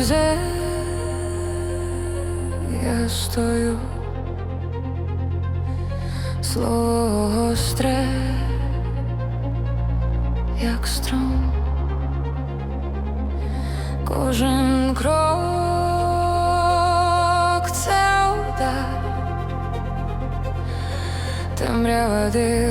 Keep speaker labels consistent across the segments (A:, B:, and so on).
A: вже я стою, слово гостре, як струм, кожен крок це удар, темрява див.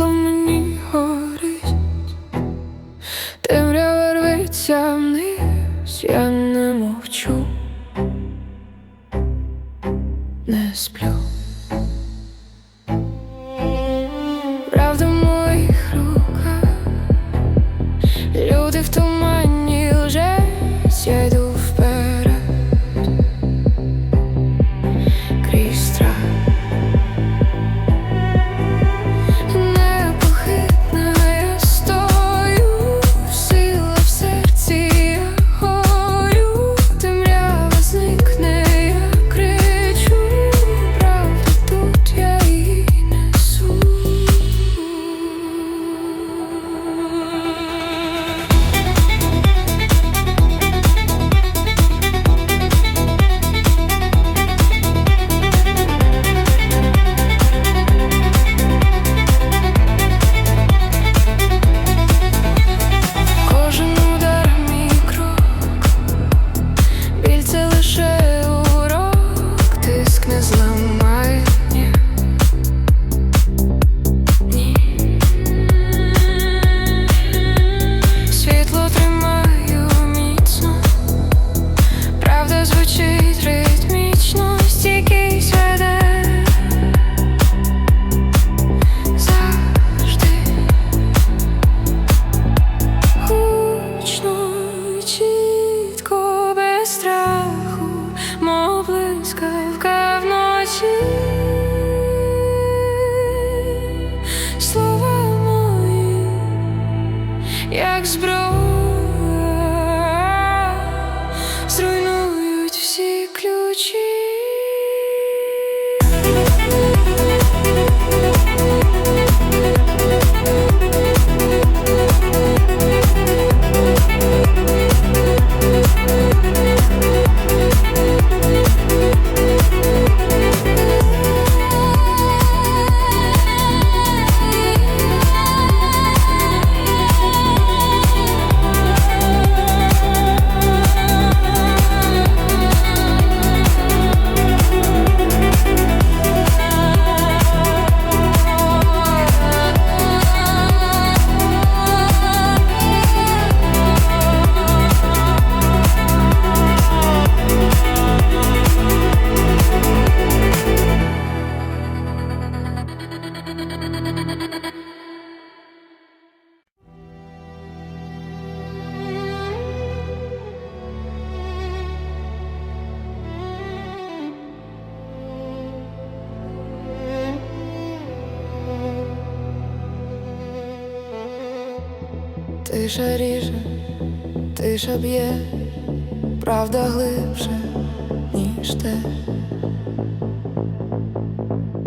A: aklımın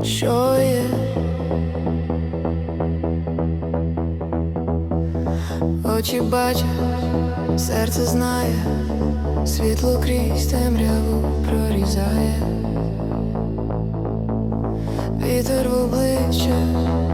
A: що є очі бачать, серце знає, світло крізь темряву прорізає, вітер в обличчя.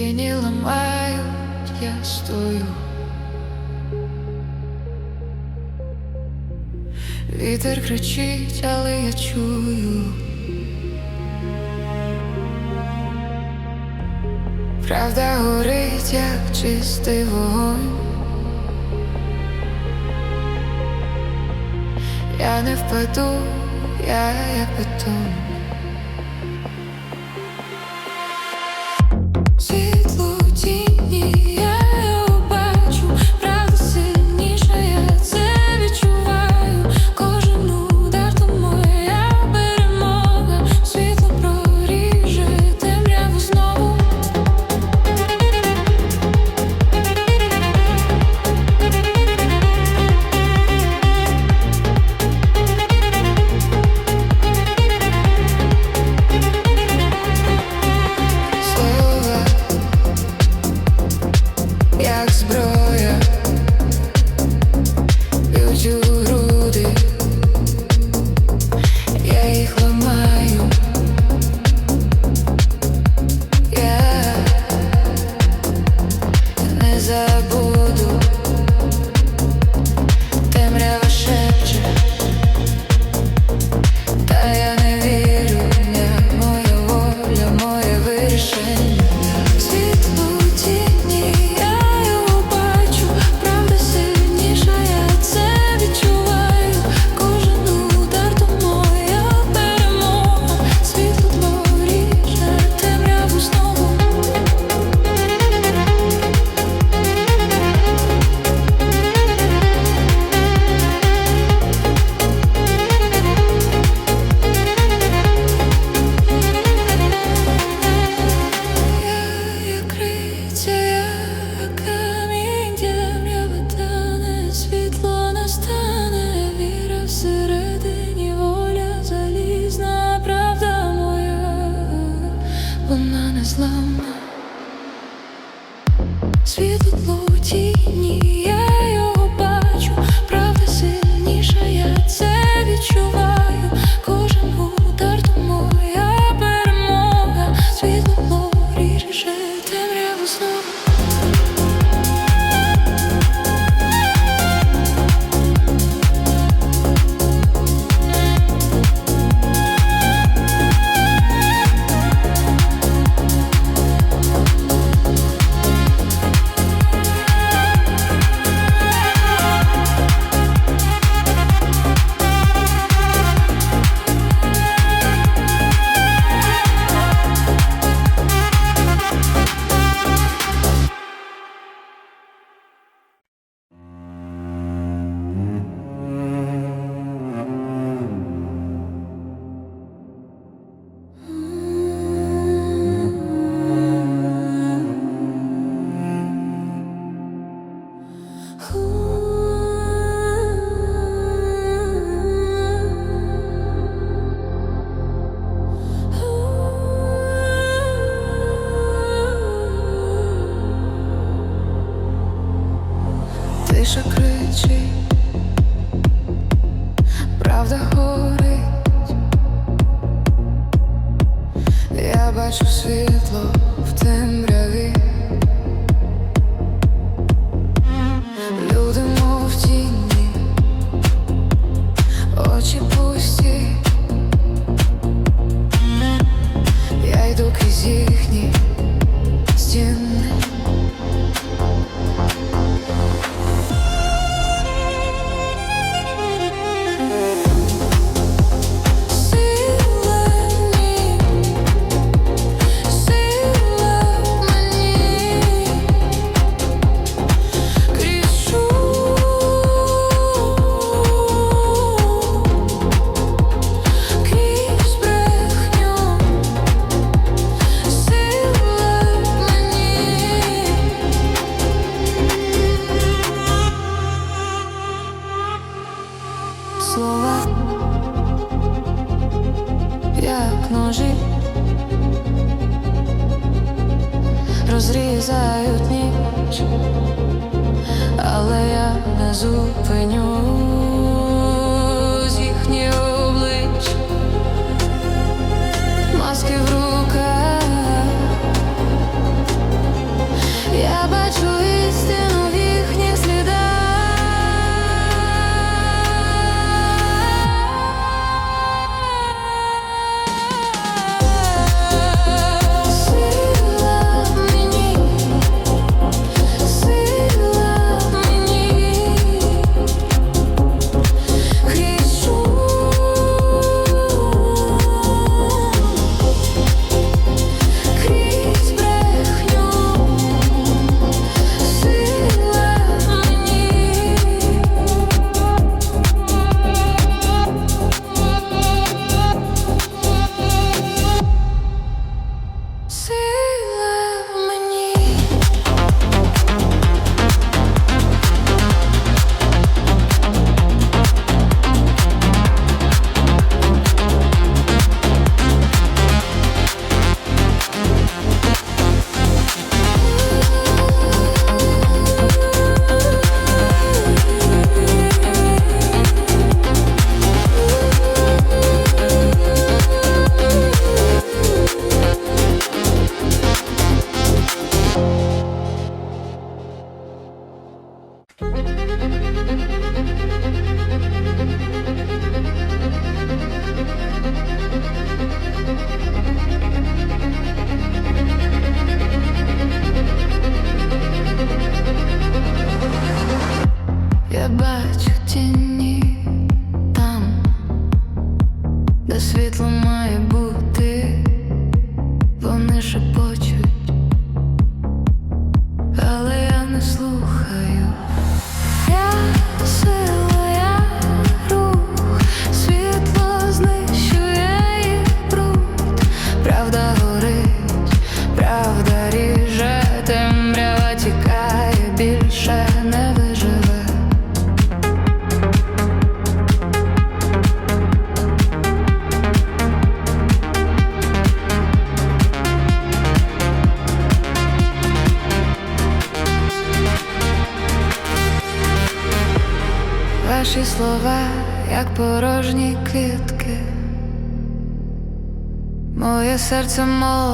A: Тіні ламають, я стою, вітер кричить, але я чую, правда горить, як чистий вогонь. Я не впаду, я як бетон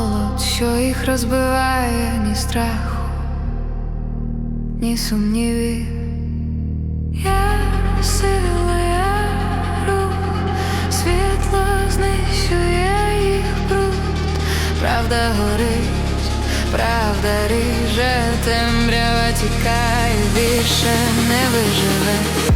A: холод, що їх розбиває ні страху, ні сумнівів. Я сила, я рух, світло знищує їх бруд, правда горить, правда риже, темрява тікає, більше не виживе.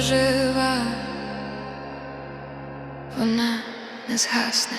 A: Жива, вона не згасне.